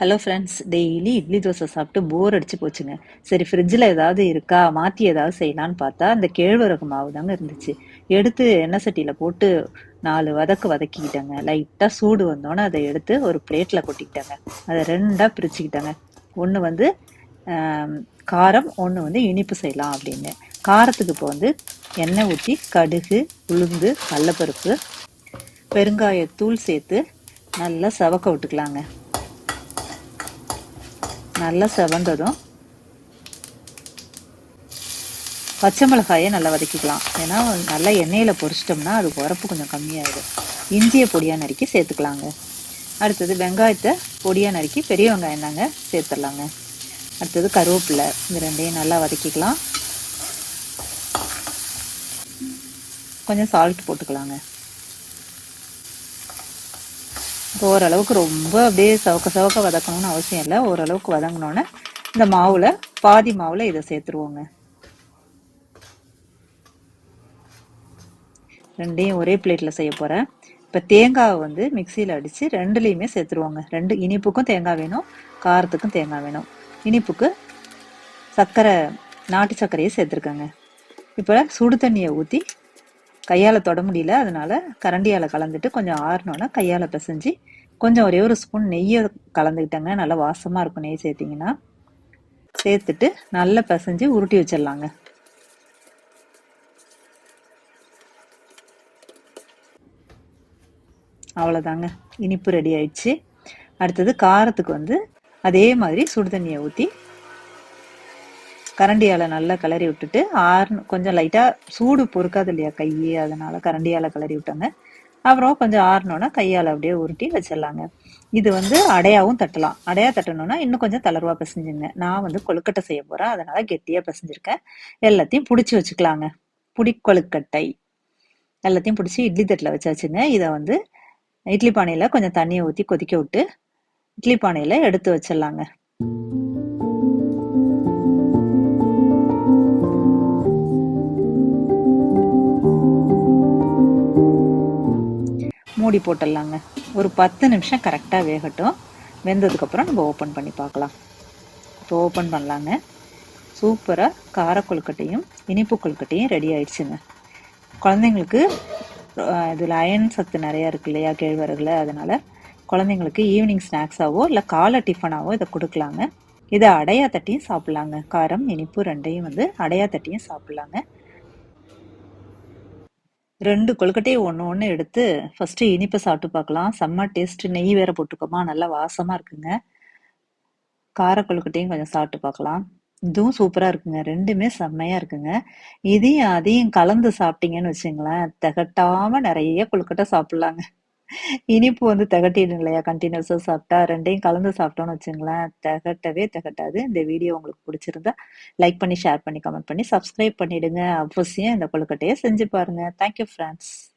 Hello friends daily idli dosa சாப்பிட்டு bore அடிச்சு போச்சுங்க. சரி ஃப்ரிட்ஜில் ஏதாவது இருக்கா? மாற்றி ஏதாவது செய்யலான்னு பார்த்தா அந்த கேழ்வரகு மாவு தாங்க இருந்துச்சு. எடுத்து எண்ணெய் சட்டியில் போட்டு நாலு வதக்கு வதக்கிக்கிட்டேங்க. லைட்டாக சூடு வந்தோன்னே அதை எடுத்து ஒரு பிளேட்டில் கொட்டிக்கிட்டாங்க. அதை ரெண்டாக பிரிச்சுக்கிட்டாங்க. ஒன்று வந்து காரம் ஒன்று வந்து இனிப்பு செய்யலாம் அப்படின்னு. காரத்துக்கு இப்போ வந்து எண்ணெய் ஊற்றி கடுகு உளுந்து கடலப்பருப்பு பெருங்காயத்தூள் சேர்த்து நல்லா சவக்க விட்டுக்கலாங்க. நல்லா செவந்ததும். பச்சை மிளகாயை நல்லா வதக்கிக்கலாம். ஏன்னா நல்லா எண்ணெயில் பொரிச்சிட்டோம்னா அது உரப்பு கொஞ்சம் கம்மியாயிடும். இஞ்சியை பொடியாக நறுக்கி சேர்த்துக்கலாங்க. அடுத்தது வெங்காயத்தை பொடியாக நறுக்கி பெரிய வெங்காயம் தாங்க சேர்த்துடலாங்க. அடுத்தது கருவேப்பிலை இந்த ரெண்டையும் நல்லா வதக்கிக்கலாம். கொஞ்சம் சால்ட் போட்டுக்கலாங்க. இப்போ ஓரளவுக்கு ரொம்ப அப்படியே சவக்க சவுக்க வதக்கணும்னு அவசியம் இல்லை. ஓரளவுக்கு வதங்கினோன்னே இந்த மாவுல பாதி மாவுல இதை சேர்த்துருவோங்க. ரெண்டையும் ஒரே பிளேட்ல செய்ய போறேன். இப்போ தேங்காவை வந்து மிக்சியில் அடிச்சு ரெண்டுலேயுமே சேர்த்துருவோங்க. ரெண்டு இனிப்புக்கும் தேங்காய் வேணும் காரத்துக்கும் தேங்காய் வேணும். இனிப்புக்கு சர்க்கரை நாட்டு சர்க்கரையை சேர்த்துருக்கேங்க. இப்போ சுடு தண்ணியை ஊற்றி கையால் தொட முடியல. அதனால கரண்டியால் கலந்துட்டு கொஞ்சம் ஆறினோன்னா கையால் பிசைஞ்சு கொஞ்சம் ஒரே ஒரு ஸ்பூன் நெய்யை கலந்துக்கிட்டேங்க. நல்லா வாசமாக இருக்கும் நெய் சேர்த்திங்கன்னா. சேர்த்துட்டு நல்லா பிசைஞ்சு உருட்டி வச்சிடலாங்க. அவ்வளோதாங்க. இனிப்பு ரெடி ஆயிடுச்சு. அடுத்தது காரத்துக்கு வந்து அதே மாதிரி சுடு தண்ணியை ஊற்றி கரண்டியால் நல்லா கிளறி விட்டுட்டு ஆறு கொஞ்சம் லைட்டாக சூடு பொறுக்காது இல்லையா கையே அதனால கரண்டியால் கிளறி விட்டாங்க. அப்புறம் கொஞ்சம் ஆறினோன்னா கையால் அப்படியே உருட்டி வச்சிடலாங்க. இது வந்து அடையாவும் தட்டலாம். அடையா தட்டணும்னா இன்னும் கொஞ்சம் தளர்வா பிசைஞ்சுங்க. நான் வந்து கொழுக்கட்டை செய்ய போறேன். அதனால கெட்டியா பிசைஞ்சிருக்கேன். எல்லாத்தையும் பிடிச்சி வச்சுக்கலாங்க. புடி கொழுக்கட்டை. எல்லாத்தையும் பிடிச்சி இட்லி தட்டில் வச்சாச்சுங்க. இதை வந்து இட்லி பானையில் கொஞ்சம் தண்ணியை ஊற்றி கொதிக்க விட்டு இட்லி பானையில் எடுத்து வச்சிடலாங்க. மூடி போட்டுடலாங்க. ஒரு பத்து நிமிஷம் கரெக்டாக வேகட்டும். வெந்ததுக்கப்புறம் நம்ம ஓப்பன் பண்ணி பார்க்கலாம். இப்போ ஓப்பன் பண்ணலாங்க. சூப்பராக கார கொழுக்கட்டையும் இனிப்பு கொழுக்கட்டையும் ரெடி ஆயிடுச்சுங்க. குழந்தைங்களுக்கு இதில் அயன் சத்து நிறையா இருக்கு இல்லையா கேழ்வரகுல. அதனால் குழந்தைங்களுக்கு ஈவினிங் ஸ்நாக்ஸாவோ இல்லை காலை டிஃபனாவோ இதை கொடுக்கலாங்க. இதை அடையா தட்டியும் சாப்பிட்லாங்க. காரம் இனிப்பு ரெண்டையும் வந்து அடையா தட்டியும் சாப்பிட்லாங்க. ரெண்டு கொழுக்கட்டையும் ஒன்று ஒன்று எடுத்து ஃபஸ்ட்டு இனிப்பை சாப்பிட்டு பார்க்கலாம். செம்ம டேஸ்ட் நெய் வேற போட்டுக்கோமா. நல்லா வாசமாக இருக்குங்க. கார கொழுக்கட்டையும் கொஞ்சம் சாப்பிட்டு பார்க்கலாம். இதுவும் சூப்பராக இருக்குங்க. ரெண்டுமே செம்மையாக இருக்குங்க. இதையும் அதையும் கலந்து சாப்பிட்டீங்கன்னு வச்சுங்களேன் திகட்டாமல் நிறைய கொழுக்கட்டை சாப்பிட்லாங்க. இனிப்பு வந்து தகட்டிடும் இல்லையா? கண்டினியூஸாக சாப்பிட்டா ரெண்டையும் கலந்து சாப்பிட்டோம்னு வச்சுங்களேன். தகட்டவே திகட்டாது. இந்த வீடியோ உங்களுக்கு பிடிச்சிருந்தா லைக் பண்ணி ஷேர் பண்ணி கமெண்ட் பண்ணி சப்ஸ்கிரைப் பண்ணிடுங்க. அவசியம் இந்த கொழுக்கட்டையை செஞ்சு பாருங்க. Thank you friends